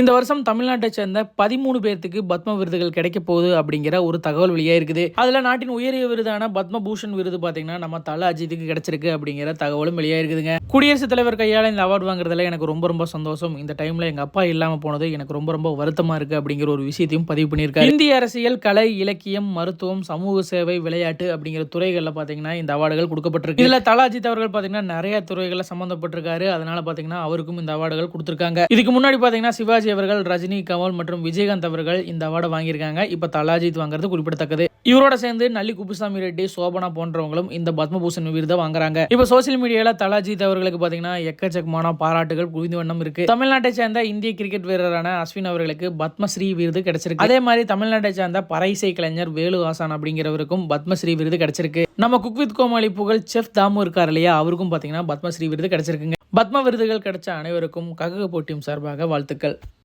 இந்த வருஷம் தமிழ்நாட்டை சேர்ந்த பதிமூணு பேர்த்துக்கு பத்ம விருதுகள் கிடைக்க போகுது அப்படிங்கிற ஒரு தகவல் வெளியாக இருக்குது. அதில் நாட்டின் உயரிய விருதான பத்மபூஷன் விருது பார்த்தீங்கன்னா நம்ம தல அஜித்துக்கு கிடைச்சிருக்கு அப்படிங்கிற தகவலும் வெளியாக இருக்குதுங்க. குடியரசுத் தலைவர் கையால் இந்த அவார்டு வாங்குறதுல எனக்கு ரொம்ப ரொம்ப சந்தோஷம். இந்த டைமில் எங்கள் அப்பா இல்லாமல் போனது எனக்கு ரொம்ப ரொம்ப வருத்தமாக இருக்குது அப்படிங்கிற ஒரு விஷயத்தையும் பதிவு பண்ணியிருக்காரு. இந்திய அரசியல் கலை இலக்கியம் மருத்துவம் சமூக சேவை விளையாட்டு அப்படிங்கிற துறைகளில் பார்த்தீங்கன்னா இந்த அவார்டுகள் கொடுக்கப்பட்டிருக்கு. இதில் தல அஜித் அவர்கள் பார்த்தீங்கன்னா நிறைய துறைகளில் சம்மந்தப்பட்டிருக்காரு அதனால பார்த்தீங்கன்னா அவருக்கும் இந்த அவார்டுகள் கொடுத்துருக்காங்க. இதுக்கு முன்னாடி பார்த்தீங்கன்னா சிவாஜி அவர்கள் ரஜினி கமல் மற்றும் விஜயகாந்த் அவர்கள் இந்த அவார்டை வாங்கியிருக்காங்க. இப்போ தலாஜித் வாங்குறது குறிப்பிடத்தக்கது. இவரோட சேர்ந்து நல்லி குப்புசாமி ரெட்டி சோபனா போன்றவங்களும் இந்த பத்மபூஷன் விருதை வாங்குறாங்க. இப்போ சோசியல் மீடியால தலாஜித் அவர்களுக்கு பாத்தீங்கன்னா எக்கச்சக்கமான பாராட்டுகள் குவிந்து வண்ணம் இருக்கு. தமிழ்நாட்டை சேர்ந்த இந்திய கிரிக்கெட் வீரரான அஸ்வின் அவர்களுக்கு பத்மஸ்ரீ விருது கிடைச்சிருக்கு. அதே மாதிரி தமிழ்நாட்டை சேர்ந்த பறைசை கலைஞர் வேலு ஆசான் அப்படிங்கிறவருக்கும் பத்மஸ்ரீ விருது கிடைச்சிருக்கு. நம்ம குக்வித் கோமாளி புகழ் செஃப் தாமு இருக்கார் இல்லையா அவருக்கும் பாத்தீங்கன்னா பத்மஸ்ரீ விருது கிடைச்சிருக்குங்க. பத்ம விருதுகள் கிடைச்ச அனைவருக்கும் ககக போட்டியும் சார்பாக வாழ்த்துக்கள்.